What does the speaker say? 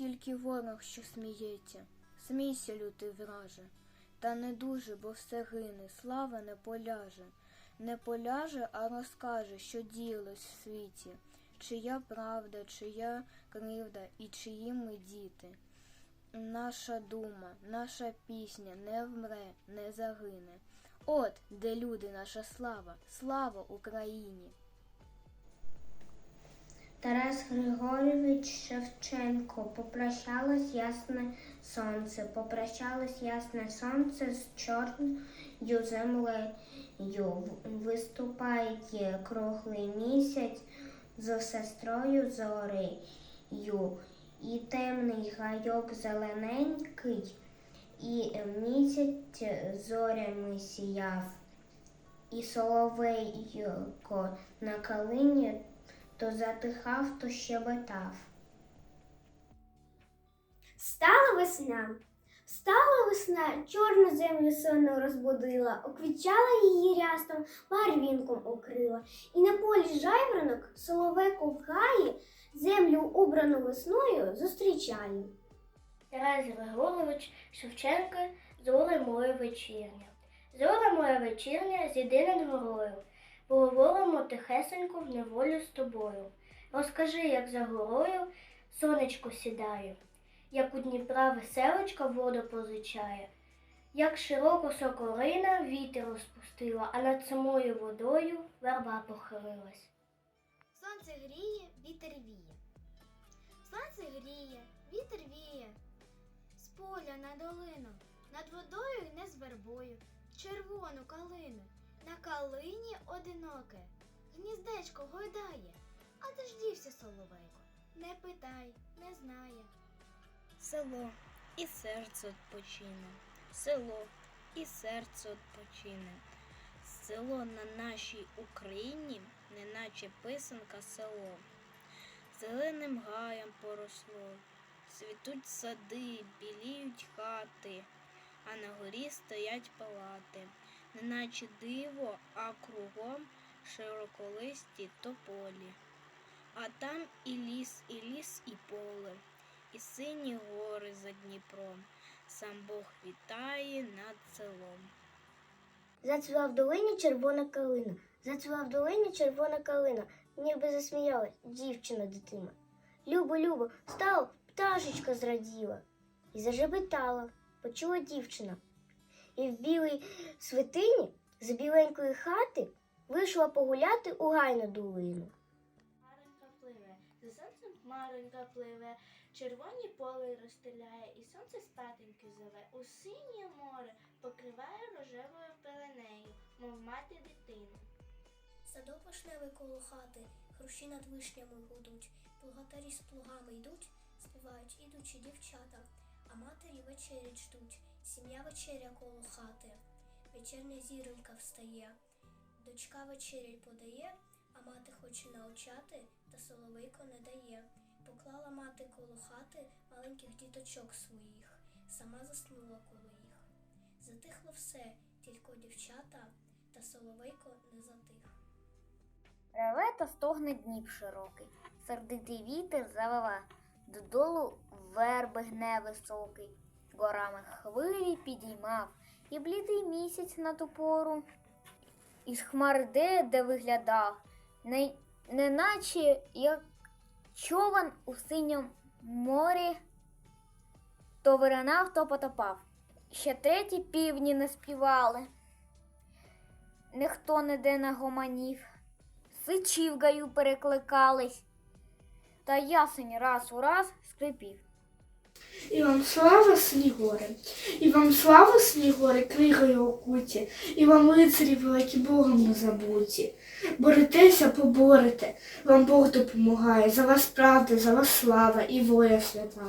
тільки ворог, що сміється. Смійся, лютий враже, та не дуже, бо все гине, слава не поляже. Не поляже, а розкаже, що діялось в світі, чия правда, чия кривда і чиї ми діти. Наша дума, наша пісня не вмре, не загине. От де люди, наша слава, слава Україні! Тарас Григорьович Шевченко. Попрощалось ясне сонце, попрощалось ясне сонце з чорною землею. Виступає круглий місяць з сестрою зорею, і темний гайок зелененький, і місяць зорями сіяв, і соловейко на калині то затихав, то щебетав. Стала весна. Стала весна, чорну землю сонно розбудила, оквічала її рястом, барвінком укрила. І на полі жайворонок соловейку в гаї землю убрану весною зустрічає. Тарас Григорович Шевченко Зоре моє вечірня. Зоре моя вечірня, зійди над горою. Поговоримо тихесенько в неволю з тобою. Розкажи, як за горою сонечко сідає, як у Дніпра веселочка воду позичає, як широко сокорина вітер розпустила, а над самою водою верба похилилась. Сонце гріє, вітер віє. Сонце гріє, вітер віє. З поля на долину, над водою й не з вербою, червону калину. На калині одиноке, гніздечко гойдає, а де ж дівся соловейко? Не питай, не знає. Село і серце відпочине, село і серце відпочине. Село на нашій Україні, неначе писанка село. Зеленим гаєм поросло, цвітуть сади, біліють хати, а на горі стоять палати, неначе диво, а кругом широколисті тополі. А там і ліс, і ліс, і поле і сині гори за Дніпром. Сам Бог вітає над селом. Зацвіла в долині червона калина, зацвіла в долині червона калина, ніби засміялась дівчина дитина. Любо, любо, стала, пташечка зраділа і зажебетала, почула дівчина. І в білій свитині з біленької хати вийшла погуляти у гайну долину. Хмаринка пливе, за сонцем хмаринка пливе, червоні поле розстеляє, і сонце спатеньки зове. У синє море покриває рожевою пеленею, мов мати дитину. Садок вишневий коло хати, хрущі над вишнями гудуть, плугатарі з плугами йдуть, співають ідучі дівчата, а матері вечерять ждуть, сім'я вечеря коло хати, вечерня зіронька встає, дочка вечерять подає, а мати хоче научати, та соловейко не дає. Поклала мати коло хати маленьких діточок своїх, сама заснула коло їх. Затихло все, тільки дівчата, та соловейко не затих. Реве та стогне Дніп широкий, сердитий вітер завела, додолу верби гне високий, горами хвилі підіймав, і блідий місяць на ту пору, із хмари де, де виглядав, не, неначе як човен у синьому морі, то виринав, то потопав. Ще треті півні не співали, ніхто не гомонів. Сичі в гаю перекликались, та ясень раз у раз скрипів. І вам слава снігори, і вам слава снігори, кригою окуті, і вам лицарі великі Богом не забуті. Боритеся, поборете, вам Бог допомагає, за вас правда, за вас слава і воля свята.